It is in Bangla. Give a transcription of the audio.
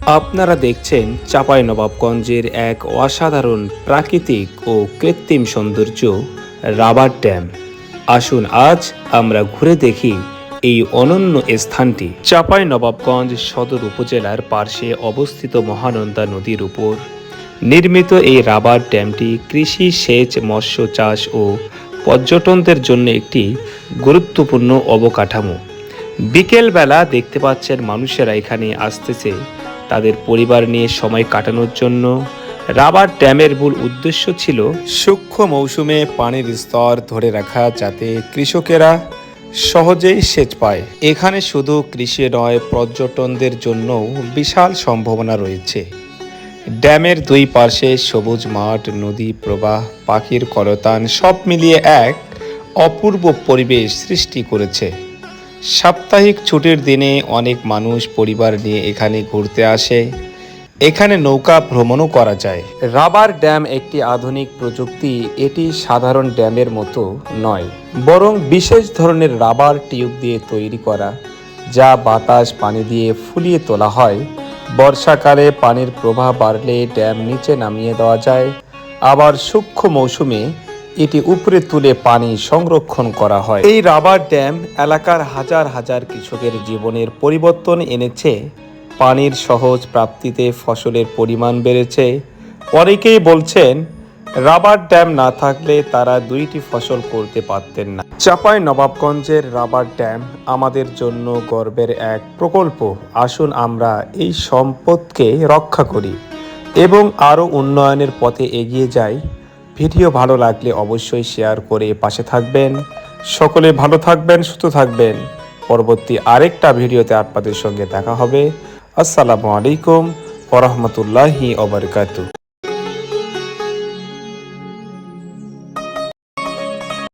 আপনারা দেখছেন চাপাই নবাবগঞ্জের এক অসাধারণ প্রাকৃতিক ও কৃত্রিম সৌন্দর্য রাবার ড্যাম। আসুন আজ আমরা ঘুরে দেখি এই অনন্য স্থানটি। চাপাই নবাবগঞ্জ সদর উপজেলার পার্শ্বে অবস্থিত মহানন্দা নদীর উপর। নির্মিত এই রাবার ড্যামটি কৃষি সেচ, মৎস্য চাষ ও পর্যটনদের জন্য একটি গুরুত্বপূর্ণ অবকাঠামো। বিকেলবেলা দেখতে পাচ্ছেন মানুষেরা এখানে আসতেছে। তাদের পরিবার নিয়ে সময় কাটানোর জন্য রাবার ড্যামের মূল উদ্দেশ্য ছিল সূক্ষ্ম মৌসুমে পানির স্তর ধরে রাখা যাতে কৃষকেরা সহজেই সেচ পায়। এখানে শুধু কৃষি নয়, পর্যটনদের জন্যও বিশাল সম্ভাবনা রয়েছে। ড্যামের দুই পাশে সবুজ মাঠ, নদী প্রবাহ, পাখির কলতান সব মিলিয়ে এক অপূর্ব পরিবেশ সৃষ্টি করেছে। সাপ্তাহিক ছুটির দিনে অনেক মানুষ পরিবার নিয়ে এখানে ঘুরতে আসে। এখানে নৌকা ভ্রমণও করা যায়। রাবার ড্যাম একটি আধুনিক প্রযুক্তি, এটি সাধারণ ড্যামের মতো নয়, বরং বিশেষ ধরনের রাবার টিউব দিয়ে তৈরি করা, যা বাতাস পানি দিয়ে ফুলিয়ে তোলা হয়। বর্ষাকালে পানির প্রবাহ বাড়লে ড্যাম নিচে নামিয়ে দেওয়া যায়। আবার সূক্ষ্ম মৌসুমে এটি উপরে তুলে পানি সংরক্ষণ করা হয়। এই রাবার ড্যাম এলাকার হাজার হাজার কৃষকের জীবনের পরিবর্তন এনেছে। পানির সহজ প্রাপ্তিতে ফসলের পরিমাণ বেড়েছে। অনেকেই বলছেন, রাবার ড্যাম না থাকলে তারা দুইটি ফসল করতে পারতেন না। চাপাই নবাবগঞ্জের রাবার ড্যাম আমাদের জন্য গর্বের এক প্রকল্প। আসুন আমরা এই সম্পদকে রক্ষা করি এবং আরও উন্নয়নের পথে এগিয়ে যাই। ভিডিও ভালো লাগলে অবশ্যই শেয়ার করে পাশে থাকবেন। সকলে ভালো থাকবেন, সুস্থ থাকবেন। পরবর্তী আরেকটা ভিডিওতে আপনাদের সঙ্গে দেখা হবে। আসসালামু আলাইকুম ওরহমতুল্লাহি ওবরকাতু